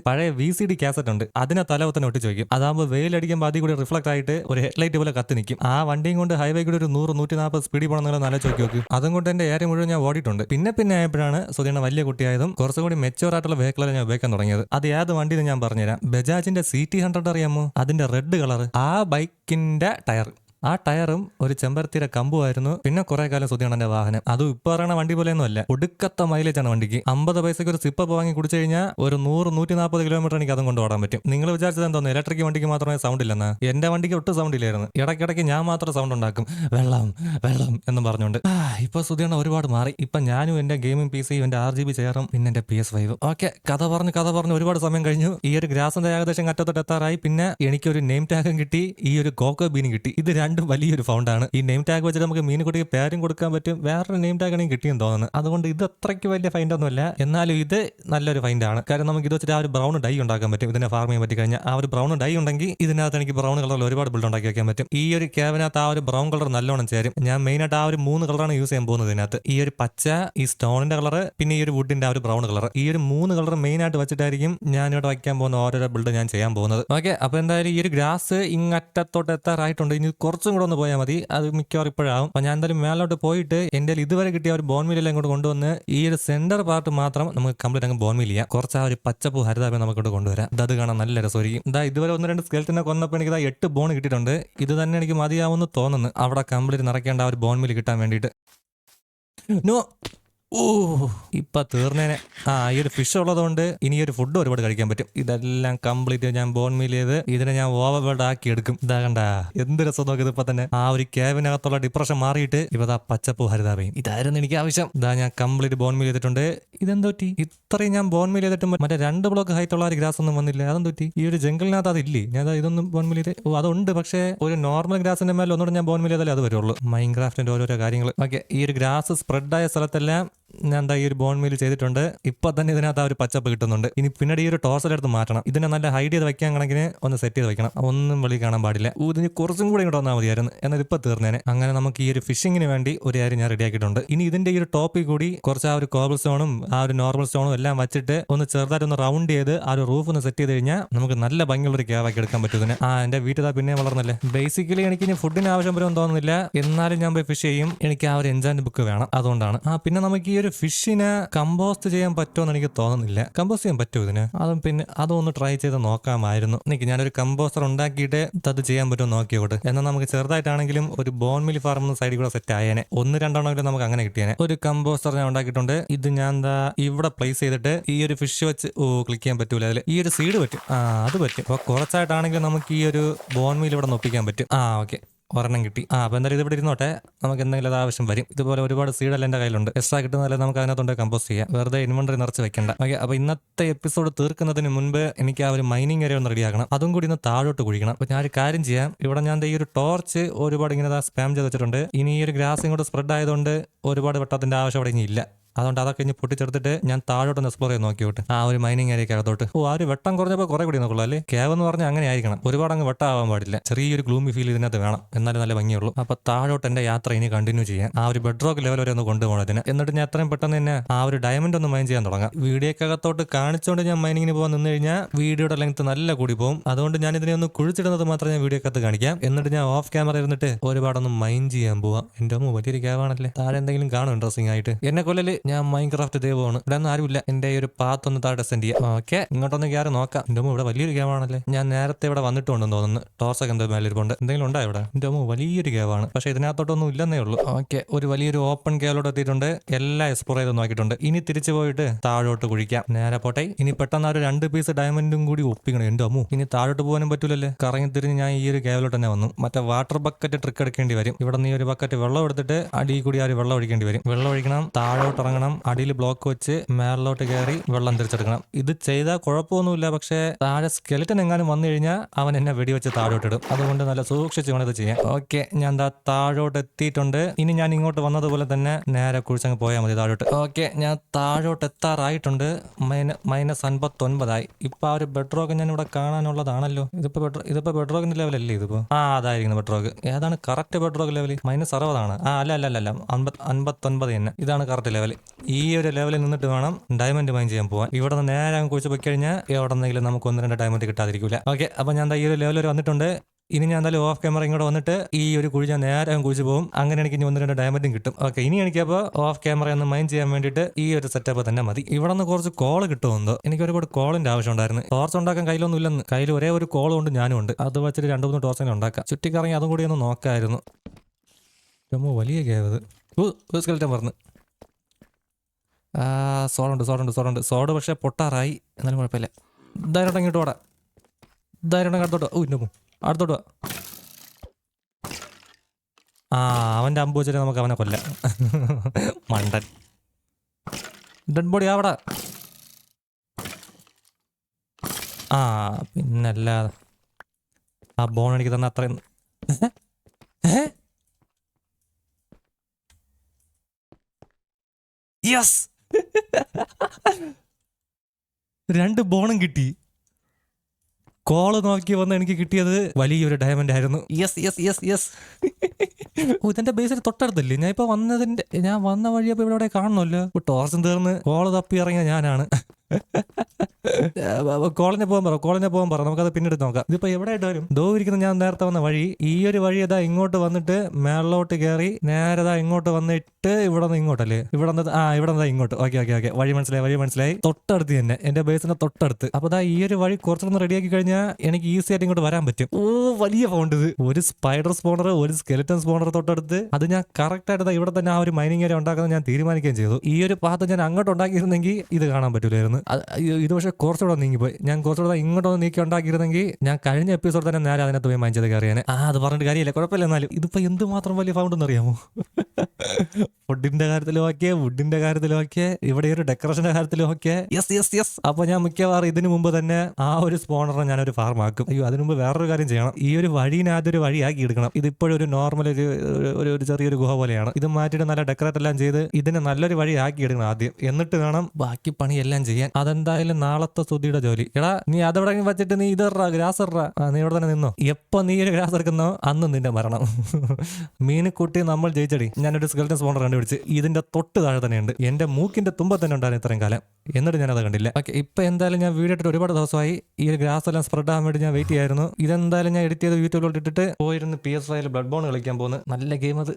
പഴയ വി സി ഡി കാസറ്റ് ഉണ്ട്. അതിനെ തല തലവത്തന്നെ ഒട്ടി വയ്ക്കും അതാകുമ്പോൾ വെയിലടിക്കുമ്പോൾ അതിൽ കൂടി റിഫ്ലക്ട് ആയിട്ട് ഒരു ഹെഡ്ലൈറ്റ് പോലെ കത്തി നിൽക്കും ആ വണ്ടിയും കൊണ്ട് ഹൈവേ കൂടി ഒരു നൂറ് നൂറ്റി നാൽപ്പത് സ്പീഡിൽ പോകണം നിങ്ങൾ നല്ല ചോക്കി നോക്ക്. അതും കൊണ്ട് എന്റെ ഏരിയ മുഴുവൻ ഞാൻ ഓടിയിട്ടുണ്ട്. പിന്നെ പിന്നെ ആയപ്പോഴാണ് സുധീണ വലിയ കുട്ടിയായതും കുറച്ചും കൂടി മെച്ചുവർ ആയിട്ടുള്ള വെഹിക്കിളാണ് ഞാൻ ഉപയോഗിക്കാൻ തുടങ്ങിയത്. അത് ഏത് വണ്ടിയിൽ ഞാൻ പറഞ്ഞുതരാം. ബജാജിന്റെ സി ടി ഹൺഡ്രഡ് അറിയാമോ? അതിന്റെ റെഡ് കളർ ആ ബൈക്കിന്റെ ടയർ ആ ടയറും ഒരു ചെമ്പരത്തിയുടെ കമ്പുമായിരുന്നു. പിന്നെ കുറെ കാലം സ്തുതിയാണ് എന്റെ വാഹനം. അതും ഇപ്പൊ പറയണ വണ്ടി പോലെയൊന്നും അല്ല ഒടുക്കത്ത മൈലേജ് ആണ് വണ്ടിക്ക്. അമ്പത് പൈസയ്ക്ക് ഒരു സിപ്പ് വാങ്ങി കുടിച്ചു കഴിഞ്ഞാൽ ഒരു നൂറ് നൂറ്റി നാൽപ്പത് കിലോമീറ്റർ എനിക്ക് അതും കൊണ്ട് ഓടാൻ പറ്റും. നിങ്ങൾ വിചാരിച്ചത് എന്തോന്നു? ഇലക്ട്രിക് വണ്ടിക്ക് മാത്രമേ സൗണ്ട് ഇല്ലെന്ന്? എന്റെ വണ്ടിക്ക് ഒട്ടും സൗണ്ട് ഇല്ലായിരുന്നു. ഇടയ്ക്കിടയ്ക്ക് ഞാൻ മാത്രം സൗണ്ട് ഉണ്ടാക്കും. വെള്ളം വെള്ളം എന്ന് പറഞ്ഞുകൊണ്ട്. ഇപ്പൊ സുധിയാണ് ഒരുപാട് മാറി. ഇപ്പൊ ഞാനും എന്റെ ഗെയിമിംഗ് പി സിയും എന്റെ ആർ ജി ബി ചെയറും പിന്നെ എന്റെ പി എസ് ഫൈവ് ഓക്കെ കഥ പറഞ്ഞ് കഥ പറഞ്ഞ് ഒരുപാട് സമയം കഴിഞ്ഞു. ഈ ഒരു ഗ്രാസിന്റെ ഏകദേശം കറ്റത്തോട്ട് എത്താറായി. പിന്നെ എനിക്കൊരു നെയിം ടാഗും കിട്ടി. ഈ ഒരു കോക്കോ ബീനും കിട്ടി. ഇത് രണ്ടും വലിയൊരു ഫൗണ്ടാണ് ഈ നെയിം ടാഗ് വെച്ചിട്ട് നമുക്ക് മീനുകുട്ടിക്ക് പേരും കൊടുക്കാൻ പറ്റും. വേറൊരു നെയിം ടാഗ് ആണെങ്കിൽ കിട്ടിയെന്ന് തോന്നുന്നു. അതുകൊണ്ട് ഇത് അത്രയ്ക്ക് വലിയ ഫൈൻഡ് ഒന്നുമല്ല. എന്നാലും ഇത് നല്ലൊരു ഫൈൻഡ് ആണ്. കാരണം നമുക്ക് ഇത് വെച്ചിട്ട് ആ ഒരു ബ്രൗൺ ഡൈ ഉണ്ടാക്കാൻ പറ്റും. ഇതിനെ ഫാർം ചെയ്യാൻ പറ്റി കഴിഞ്ഞാൽ ആ ഒരു ബ്രൗൺ ഡൈ ഉണ്ടെങ്കിൽ ഇതിനകത്ത് എനിക്ക് ബ്രൗൺ കളറിൽ ഒരുപാട് ബിൽഡ് ഉണ്ടാക്കി വെക്കാൻ പറ്റും. ഈ ഒരു ക്യാബിനകത്ത് ആ ഒരു ബ്രൗൺ കളർ നല്ലോണം ചേരും. ഞാൻ മെയിൻ ആയിട്ട് ആ ഒരു മൂന്ന് കളറാണ് യൂസ് ചെയ്യാൻ പോകുന്നത് ഇതിനകത്ത്. ഈ ഒരു പച്ച ഈ സ്റ്റോണിന്റെ കളർ പിന്നെ ഈ ഒരു വുഡിന്റെ ആ ഒരു ബ്രൗൺ കളർ ഈ ഒരു മൂന്ന് കളർ മെയിൻ ആയിട്ട് വെച്ചിട്ടായിരിക്കും ഞാൻ ഇവിടെ വയ്ക്കാൻ പോകുന്ന ഓരോരോ ബിൽഡ് ഞാൻ ചെയ്യാൻ പോകുന്നത്. ഓക്കെ അപ്പൊ എന്തായാലും ഈ ഒരു ഗ്രാസ് ഇങ്ങറ്റത്തോട്ട് എത്താറായിട്ടുണ്ട്. ഇനി കുറച്ചും കൂടെ ഒന്ന് പോയാൽ മതി. അത് മിക്കവാറും ഇപ്പോഴാവും. അപ്പൊ ഞാൻ എന്തായാലും മേലോട്ട് പോയിട്ട് എന്റെ ഇതുവരെ കിട്ടിയ ഒരു ബോൺ ബോൺമീലെല്ലാം ഇങ്ങോട്ട് കൊണ്ടുവന്ന് ഈ ഒരു സെന്റർ പാർട്ട് മാത്രം നമുക്ക് കംപ്ലീറ്റ് അങ്ങ് ബോൺമീൽ ചെയ്യാം. കുറച്ച് ആ ഒരു പച്ചപ്പൂ നമുക്ക് ഇവിടെ കൊണ്ടുവരാം. അത് കാണാൻ നല്ല രസമായിരിക്കും ഇതാ ഇതുവരെ ഒന്ന് രണ്ട് സ്കെൽറ്റിനെ കൊന്നപ്പോൾ എനിക്ക് ഇതാ എട്ട് ബോൺ കിട്ടിയിട്ടുണ്ട്. ഇത് തന്നെ എനിക്ക് മതിയാവുമെന്ന് തോന്നുന്നു. അവിടെ കംപ്ലീറ്റ് നിറയ്ക്കേണ്ട ആ ഒരു ബോൺമീൽ കിട്ടാൻ വേണ്ടിയിട്ട്. നോ ഓ ഇപ്പൊ തീർന്നേനെ. ആ ഈ ഒരു ഫിഷ് ഉള്ളതുകൊണ്ട് ഇനി ഒരു ഫുഡ് ഒരുപാട് കഴിക്കാൻ പറ്റും. ഇതെല്ലാം കംപ്ലീറ്റ് ഞാൻ ബോൺ മീൽ ചെയ്ത് ഇതിനെ ഞാൻ ഓവർ വേൾഡ് ആക്കി എടുക്കും. ഇതാ കണ്ട എന്ത് രസം നോക്കിയത് ഇപ്പൊ തന്നെ. ആ ഒരു ക്യാബിനകത്തുള്ള ഡിപ്രഷൻ മാറിയിട്ട് ഇപ്പൊ പച്ചപ്പ് ഹരിതാപയും ഇതായിരുന്നു എനിക്ക് ആവശ്യം. ഇതാ ഞാൻ കംപ്ലീറ്റ് ബോൺ മീൽ ചെയ്തിട്ടുണ്ട്. ഇതെന്തോ പറ്റി? ഇത്രയും ഞാൻ ബോൺ മീൽ ചെയ്തിട്ടും മറ്റേ രണ്ട് ബ്ലോക്ക് ഹൈറ്റ് ഉള്ള ഒരു ഗ്രാസ് ഒന്നും വന്നില്ല. അതെന്തോ ഈ ഒരു ജംഗിളിനകത്ത് അതില്ലേ? ഞാൻ ഇതൊന്നും ബോൺ മീൽ ചെയ്ത് ഓ അതുണ്ട്. പക്ഷേ ഒരു നോർമൽ ഗ്രാസിന്റെ മേലെ ഒന്നുകൂടെ ഞാൻ ബോൺ മീൽ ചെയ്താലേ അത് വരുള്ളൂ. മൈൻക്രാഫ്റ്റിന്റെ ഓരോരോ കാര്യങ്ങൾ ഓക്കെ ഈ ഒരു ഗ്രാസ് സ്പ്രെഡായ സ്ഥലത്തെല്ലാം ഞാൻ എന്താ ഈ ഒരു ബോൺ മീൽ ചെയ്തിട്ടുണ്ട്. ഇപ്പൊ തന്നെ ഇതിനകത്ത് ആ ഒരു പച്ചപ്പ് കിട്ടുന്നുണ്ട്. ഇനി പിന്നീട് ഈ ഒരു ടോസൽ എടുത്ത് മാറ്റണം. ഇതിനെ നല്ല ഹൈഡ് ചെയ്ത് വെക്കാൻ കണക്കിന് ഒന്ന് സെറ്റ് ചെയ്ത് വെക്കണം. ഒന്നും വെളി കാണാൻ പാടില്ല. ഇതിന് കുറച്ചും കൂടി ഇങ്ങോട്ട് വന്നാൽ മതിയായിരുന്നു. എന്നാൽ ഇപ്പൊ തീർന്നേനെ. അങ്ങനെ നമുക്ക് ഈ ഒരു ഫിഷിങ്ങിന് വേണ്ടി ഒരു കാര്യം ഞാൻ റെഡിയാക്കിയിട്ടുണ്ട് ഇനി ഇതിന്റെ ഈ ഒരു ടോപ്പിൽ കൂടി കുറച്ച് ആ ഒരു കോബിൾ സ്റ്റോണും ആ ഒരു നോർമൽ സ്റ്റോണും എല്ലാം വെച്ചിട്ട് ഒന്ന് ചെറുതായിട്ട് ഒന്ന് റൗണ്ട് ചെയ്ത് ആ ഒരു റൂഫ് ഒന്ന് സെറ്റ് ചെയ്ത് കഴിഞ്ഞാൽ നമുക്ക് നല്ല ഭംഗിയുള്ള ഒരു ക്യാവാക്കി എടുക്കാൻ പറ്റും ആ എന്റെ വീട്ടിൽ പിന്നെ വളർന്നല്ലേ. ബേസിക്കലി എനിക്ക് ഇനി ഫുഡിന് ആവശ്യം പോലും തോന്നുന്നില്ല. എന്നാലും ഞാൻ പോയി ഫിഷ് ചെയ്യും. എനിക്ക് ആ ഒരു എൻജാൻ ബുക്ക് വേണം. അതുകൊണ്ടാണ്. ആ പിന്നെ നമുക്ക് ഈ ഒരു ഫിഷിനെ കമ്പോസ്റ്റ് ചെയ്യാൻ പറ്റുമെന്ന് എനിക്ക് തോന്നുന്നില്ല. കമ്പോസ്റ്റ് ചെയ്യാൻ പറ്റുമോ ഇതിന്? അതും പിന്നെ അതൊന്ന് ട്രൈ ചെയ്ത് നോക്കാമായിരുന്നു. എനിക്ക് ഞാനൊരു കമ്പോസ്റ്റർ ഉണ്ടാക്കിയിട്ട് അത് ചെയ്യാൻ പറ്റുമോ നോക്കിയോട്ട് എന്നാൽ നമുക്ക് ചെറുതായിട്ടാണെങ്കിലും ഒരു ബോൺ മിൽ ഫാർം സൈഡിൽ കൂടെ സെറ്റ് ആയേനെ. ഒന്ന് രണ്ടെണ്ണമെങ്കിലും നമുക്ക് അങ്ങനെ കിട്ടിയേനെ. ഒരു കമ്പോസ്റ്റർ ഞാൻ ഉണ്ടാക്കിയിട്ടുണ്ട്. ഇത് ഞാൻ എന്താ ഇവിടെ പ്ലേസ് ചെയ്തിട്ട് ഈ ഒരു ഫിഷ് വെച്ച് ഓ ക്ലിക്ക് ചെയ്യാൻ പറ്റൂല. അതിൽ ഈ ഒരു സീഡ് പറ്റും. ആ അത് പറ്റും. അപ്പോൾ കുറച്ചായിട്ടാണെങ്കിലും നമുക്ക് ഈ ഒരു ബോൺ മിൽ ഇവിടെ നൊപ്പിക്കാൻ പറ്റും. ആ ഓക്കെ ഒരെണ്ണം കിട്ടി. ആ അപ്പോൾ എന്തായാലും ഇവിടെ ഇരുന്നോട്ടെ. നമുക്ക് എന്തെങ്കിലും അത് ആവശ്യം വരും. ഇതുപോലെ ഒരുപാട് സീഡെല്ലാം എന്റെ കയ്യിലുണ്ട്. എക്സ്ട്രാ കിട്ടുന്നതല്ലേ നമുക്ക് അതിനകത്തുണ്ട് കമ്പോസ് ചെയ്യാം. വെറുതെ ഇൻവെന്ററി നിറച്ച് വെക്കണ്ട. ഓക്കെ അപ്പോൾ ഇന്നത്തെ എപ്പിസോഡ് തീർക്കുന്നതിന് മുൻപ് എനിക്ക് ആ ഒരു മൈനിങ് ഏരിയ ഒന്ന് റെഡിയാക്കണം അതും കൂടി ഒന്ന് താഴോട്ട് കുഴിക്കണം. അപ്പോൾ ഒരു കാര്യം ചെയ്യാം. ഇവിടെ ഞാൻ ഈ ഒരു ടോർച്ച് ഒരുപാട് ഇങ്ങനെ സ്പാം ചെയ്ത് വെച്ചിട്ടുണ്ട്. ഇനി ഈ ഒരു ഗ്രാസ് ഇങ്ങോട്ട് സ്പ്രെഡ് ആയതുകൊണ്ട് ഒരുപാട് വെട്ടത്തിന്റെ ആവശ്യം അവിടെ ഇനി ഇല്ല. അതുകൊണ്ട് അതൊക്കെ ഇനി പൊട്ടിച്ചെടുത്തിട്ട് ഞാൻ താഴോട്ട് എക്സ്പ്ലോർ ചെയ്ത് നോക്കിയോട്ട് ആ ഒരു മൈനിങ് ഏരിയ അകത്തോട്ട് ഓ ആ ഒരു വെട്ടം കുറഞ്ഞപ്പോൾ കുറെ കൂടി നോക്കുള്ളൂ അല്ലേ? കേവ് എന്ന് പറഞ്ഞാൽ അങ്ങനെ ആയിരിക്കണം. ഒരുപാട് അങ്ങ് വെട്ടാവാൻ പാടില്ല. ചെറിയൊരു ഗ്ലൂമി ഫീൽ ഇതിനകത്ത് വേണം. എന്നാലും നല്ല ഭംഗിയുള്ളൂ. അപ്പൊ താഴോട്ട് എന്റെ യാത്ര ഇനി കണ്ടിന്യൂ ചെയ്യാം. ആ ഒരു ബെഡ് റോക്ക് ലെവൽ വരെ ഒന്ന് കൊണ്ടുപോകണം ഇതിന് എന്നിട്ട് ഞാൻ എത്രയും പെട്ടെന്ന് തന്നെ ആ ഒരു ഡയമണ്ട് ഒന്ന് മൈൻ ചെയ്യാൻ തുടങ്ങാം. വീഡിയോക്കകത്തോട്ട് കാണിച്ചുകൊണ്ട് ഞാൻ മൈനിങ്ങിന് പോകാൻ നിന്ന് കഴിഞ്ഞാൽ വീഡിയോയുടെ ലെങ്ത് നല്ല കൂടി പോകും അതുകൊണ്ട് ഞാൻ ഇതിനെ ഒന്ന് കുഴിച്ചിടുന്നത് മാത്രം ഞാൻ വീഡിയോക്കകത്ത് കാണിക്കാം. എന്നിട്ട് ഞാൻ ഓഫ് ക്യാമറ ഇരുന്നിട്ട് ഒരുപാടൊന്ന് മൈൻ ചെയ്യാൻ പോവാം. എന്റെ അമ്മ വലിയൊരു ക്യാവാണല്ലേ താഴെ എന്തെങ്കിലും കാണും ഇൻട്രസ്റ്റിംഗ് ആയിട്ട്. എന്നെ കൊല്ലല് ഞാൻ മൈൻക്രാഫ്റ്റ് ദൈവമാണ്. ഇവിടെ ഒന്നും ആരുമില്ല എന്റെ ഒരു പാത്ത് ഒന്ന് താഴെ സെൻഡ് ചെയ്യാം. ഓക്കെ ഇങ്ങോട്ടൊന്ന് കയറി നോക്കാം. എന്റെ ഇവിടെ വലിയൊരു ക്യാവാണല്ലേ ഞാൻ നേരത്തെ ഇവിടെ വന്നിട്ടുണ്ടെന്ന് തോന്നുന്നു. ടോർച്ചൊക്കെ എന്തോ മേലിരിപ്പുണ്ട്. എന്തെങ്കിലും ഉണ്ടോ ഇവിടെ? എന്റെ വലിയൊരു ഗെയിമാണ് പക്ഷെ ഇതിനകത്തോട്ടൊന്നും ഇല്ലെന്നേ ഉള്ളൂ. ഓക്കെ ഒരു വലിയൊരു ഓപ്പൺ കേലോട്ട് എത്തിയിട്ടുണ്ട്. എല്ലാം എക്സ്പ്ലോർ ചെയ്ത് നോക്കിയിട്ടുണ്ട്. ഇനി തിരിച്ചു പോയിട്ട് താഴോട്ട് കുഴിക്കാം. നേരെ പോട്ടെ. ഇനി പെട്ടെന്ന് ആ ഒരു രണ്ട് പീസ് ഡയമണ്ടും കൂടി ഒപ്പിക്കണം. എന്റെ അമ്മു ഇനി താഴോട്ട് പോകാനും പറ്റൂലല്ലേ? കറങ്ങി തിരിഞ്ഞ് ഞാൻ ഈ ഒരു കേവലോട്ട് തന്നെ വന്നു. മറ്റേ വാട്ടർ ബക്കറ്റ് ട്രിക്ക് എടുക്കേണ്ടി വരും. ഇവിടെ നീ ഒരു ബക്കറ്റ് വെള്ളം എടുത്തിട്ട് അടിയിൽ കൂടി ആ ഒരു വെള്ളം ഒഴിക്കേണ്ടി വരും. വെള്ളം ഒഴിക്കണം. താഴോട്ട് ഇറങ്ങണം അടിയിൽ ബ്ലോക്ക് വെച്ച് മേളിലോട്ട് കയറി വെള്ളം തിരിച്ചെടുക്കണം. ഇത് ചെയ്താൽ കുഴപ്പമൊന്നുമില്ല പക്ഷേ താഴെ സ്കെലിറ്റൻ എങ്ങാനും വന്നു കഴിഞ്ഞാൽ അവൻ എന്നെ വെടിവെച്ച് താഴോട്ട് ഇടും. അതുകൊണ്ട് നല്ല സൂക്ഷിച്ച് വേണം ഇത് ചെയ്യാൻ. ഓക്കെ ഞാൻ ദാ താഴോട്ട് എത്തിയിട്ടുണ്ട്. ഇനി ഞാൻ ഇങ്ങോട്ട് വന്നതുപോലെ തന്നെ നേരെ കുഴിച്ചങ്ങ് പോയാൽ മതി താഴോട്ട്. ഓക്കെ ഞാൻ താഴോട്ട് എത്താറായിട്ടുണ്ട്. മൈന മൈനസ് അൻപത്തൊൻപതായി. ഇപ്പൊ ആ ഒരു ബെഡ്റോക്ക് ഞാൻ ഇവിടെ കാണാനുള്ളതാണല്ലോ. ഇതിപ്പോ ബെഡ്രോ ഇതിപ്പോ ബെഡ്റോക്കിന്റെ ലെവലല്ലേ ഇതിപ്പോ? ആ അതായിരിക്കുന്നു ബെഡ്റോക്ക് ഏതാണ് കറക്റ്റ് ബെഡ്റോക്ക് ലെവൽ മൈനസ് അറുപതാണ്. ആ അല്ല അല്ല അല്ല അൻപത് അൻപത്തൊൻപത് തന്നെ. ഇതാണ് കറക്റ്റ് ലെവൽ ഈ ഒരു ലെവലിൽ നിന്നിട്ട് വേണം ഡയമണ്ട് മൈൻ ചെയ്യാൻ പോകാൻ ഇവിടെ നിന്ന് നേരെ അങ്ങ് കുഴിച്ച് പോയി കഴിഞ്ഞാൽ എവിടെ നിന്നെങ്കിലും നമുക്ക് ഒന്ന് രണ്ട് ഡയമണ്ട് കിട്ടാതിരിക്കില്ല ഓക്കെ അപ്പൊ ഞാൻ ഈ ഒരു ലെവൽ വരെ വന്നിട്ടുണ്ട്. ഇനി ഞാൻ എന്തായാലും ഓഫ് ക്യാമറ ഇങ്ങോട്ട് വന്നിട്ട് ഈ ഒരു കുഴി ഞാൻ നേരെ കുഴിച്ച് പോകും അങ്ങനെ എനിക്ക് ഇനി ഒന്ന് രണ്ട് ഡയമണ്ടും കിട്ടും. ഓക്കെ ഇനി എനിക്കപ്പോൾ ഓഫ് ക്യാമറ ഒന്ന് മൈൻ ചെയ്യാൻ വേണ്ടിയിട്ട് ഈ ഒരു സെറ്റപ്പ് തന്നെ മതി. ഇവിടെ നിന്ന് കുറച്ച് കോൾ കിട്ടുമെന്നോ. എനിക്ക് ഒരുപാട് കോളിന്റെ ആവശ്യം ഉണ്ടായിരുന്നു. ടോർച്ച് ഉണ്ടാക്കാൻ കയ്യിലൊന്നും ഇല്ലെന്ന്. കയ്യിൽ ഒരേ ഒരു കോൾ കൊണ്ട് ഞാനും ഉണ്ട്. അത് വെച്ചിട്ട് രണ്ട് മൂന്ന് ടോർച്ച് തന്നെ ഉണ്ടാക്കാം. ചുറ്റിക്കറങ്ങി അതും കൂടി ഒന്ന് നോക്കായിരുന്നു. വലിയ കേവത് സ്കെൽറ്റം ഓ സോഡുണ്ട് സോഡുണ്ട് സോഡുണ്ട്. സോഡ് പക്ഷേ പൊട്ടാറായി. എന്നാലും കുഴപ്പമില്ല. ധാരണ ഇങ്ങോട്ട് ഓടാ ധാരണ അടുത്തോട്ട് ഓ ഇന്നുമോ അടുത്തോട്ട് ആ അവന്റെ അമ്പ് വെച്ചിട്ട് നമുക്ക് അവനെ കൊല്ല. മണ്ടൻ. ഡെഡ് ബോഡി ആവടാ. ആ പിന്നല്ല. ആ ബോൺ എനിക്ക് തന്ന അത്രയും. യെസ് രണ്ട് ബോണും കിട്ടി. കോൾ നോക്കി വന്ന് എനിക്ക് കിട്ടിയത് വലിയൊരു ഡയമണ്ട് ആയിരുന്നു. യെസ് യെസ് യെസ് യെസ് ഓ ഇതിന്റെ ബേസിൽ തൊട്ടടുത്തല്ലേ? ഞാൻ ഇപ്പൊ വന്നതിന്റെ ഞാൻ വന്ന വഴിയപ്പോ ഇവിടെ ഇവിടെ കാണണമല്ലോ ടോർച്ചും തീർന്ന്. കോൾ തപ്പി ഇറങ്ങിയ ഞാനാണ്. കോളനെ പോകാൻ പറ കോളനെ പോകാൻ പറ. നമുക്കത് പിന്നീട് നോക്കാം. ഇതിപ്പോ എവിടെ ആയിട്ട് വരും ദോ ഇരിക്കുന്ന ഞാൻ നേരത്തെ വന്ന വഴി. ഈ ഒരു വഴി ഇതാ ഇങ്ങോട്ട് വന്നിട്ട് മേളിലോട്ട് കയറി നേരെ ദാ ഇങ്ങോട്ട് വന്നിട്ട് ഇവിടെ നിന്ന് ഇങ്ങോട്ടല്ലേ? ഇവിടെ നിന്ന് ആ ഇവിടെ നിന്ന് ഇങ്ങോട്ട്. Okay okay okay. വഴി മനസ്സിലായി വഴി മനസ്സിലായി. തൊട്ടടുത്ത് തന്നെ. എന്റെ ബേസിന്റെ തൊട്ടടുത്ത്. അപ്പൊ ദാ ഈ ഒരു വഴി കുറച്ചൊന്ന് റെഡിയാക്കി കഴിഞ്ഞാൽ എനിക്ക് ഈസി ആയിട്ട് ഇങ്ങോട്ട് വരാൻ പറ്റും. ഓ വലിയ ഫോണ്ട് ഇത്. ഒരു സ്പൈഡർ സ്പോണർ ഒരു സ്കെലറ്റൻ സ്പോണർ തൊട്ടടുത്ത്. അത് ഞാൻ കറക്റ്റ് ആയിട്ട് ഇവിടെ തന്നെ ആ ഒരു മൈനിങ് ഏരിയ ഉണ്ടാക്കുന്നത് ഞാൻ തീരുമാനിക്കുകയും ചെയ്തു. ഈ ഒരു പാത്ത് ഞാൻ അങ്ങോട്ട് ഉണ്ടാക്കിയിരുന്നെങ്കിൽ ഇത് കാണാൻ പറ്റൂലായിരുന്നു. ഇത് പക്ഷേ കുറച്ചുകൂടെ നീങ്ങിപ്പോയി. ഞാൻ കുറച്ചുകൂടെ ഇങ്ങോട്ട് നീക്കി ഉണ്ടാക്കിയിരുന്നെങ്കിൽ ഞാൻ കഴിഞ്ഞ എപ്പിസോഡ് തന്നെ നേരെ അതിനകത്ത് പോയി മൈൻഡ് ചെയ്ത് ആ അത് പറഞ്ഞിട്ട് കാര്യമില്ല. കുഴപ്പമില്ല എന്നാലും. ഇതിപ്പോ എന്തുമാത്രം വലിയ ഫൗണ്ട് എന്ന് അറിയാമോ ഫുഡിന്റെ കാര്യത്തിലും ഒക്കെ വുഡിന്റെ കാര്യത്തിലും ഒക്കെ ഇവിടെ ഒരു ഡെക്കറേഷന്റെ കാര്യത്തിലും ഒക്കെ. യെസ് യെസ് യെസ് അപ്പൊ ഞാൻ മിക്കവാറും ഇതിനു മുമ്പ് തന്നെ ആ ഒരു സ്പോണറിനെ ഞാൻ ഒരു ഫാർം ആക്കും. അയ്യോ അതിനു മുമ്പ് വേറൊരു കാര്യം ചെയ്യണം. ഈ ഒരു വഴിനകത്ത് ഒരു വഴിയാക്കി എടുക്കണം. ഇത് ഇപ്പോഴും ഒരു നോർമൽ ഒരു ഒരു ചെറിയൊരു ഗുഹ പോലെയാണ്. ഇത് മാറ്റിയിട്ട് നല്ല ഡെക്കറേറ്റ് എല്ലാം ചെയ്ത് ഇതിനെ നല്ലൊരു വഴി ആക്കി എടുക്കണം ആദ്യം. എന്നിട്ട് വേണം ബാക്കി പണിയെല്ലാം എല്ലാം അതെന്തായാലും നാളത്തെ സ്തുതിയുടെ ജോലി. എടാ നീ അതെവിടെ വെച്ചിട്ട് നീ ഇതറ ഇറ നീ ഇവിടെ തന്നെ നിന്നോ. എപ്പോ നീ ഒരു ഗ്രാസ് എടുക്കുന്നോ അന്ന് നിന്റെ മരണം. മീന് കൂട്ടി നമ്മൾ ജയിച്ചടി. ഞാനൊരു സ്കെൽറ്റൻ സ്പോണർ കണ്ടുപിടിച്ച് ഇതിന്റെ തൊട്ട് താഴെ തന്നെയുണ്ട്. എന്റെ മൂക്കിന്റെ തുമ്പ തന്നെ ഉണ്ടായിരുന്നു ഇത്രയും കാലം. എന്നിട്ട് ഞാനത് കണ്ടില്ല. ഓക്കെ ഇപ്പൊ എന്തായാലും ഞാൻ വീഡിയോ ഇട്ടിട്ട് ഒരുപാട് ദിവസമായി. ഈ ഒരു ഗ്രാസ് എല്ലാം സ്പ്രെഡ് ആകാൻ വേണ്ടി ഞാൻ വെയിറ്റ് ചെയ്യായിരുന്നു. ഇതെന്തായാലും ഞാൻ എഡിറ്റ് ചെയ്ത് യൂട്യൂബിലോട്ട് ഇട്ടിട്ട് പോയിരുന്ന് പി എസ് ഫൈയിൽ ബ്ലഡ് ബോൺ കളിക്കാൻ പോകുന്നു. നല്ല ഗെയിം അത്.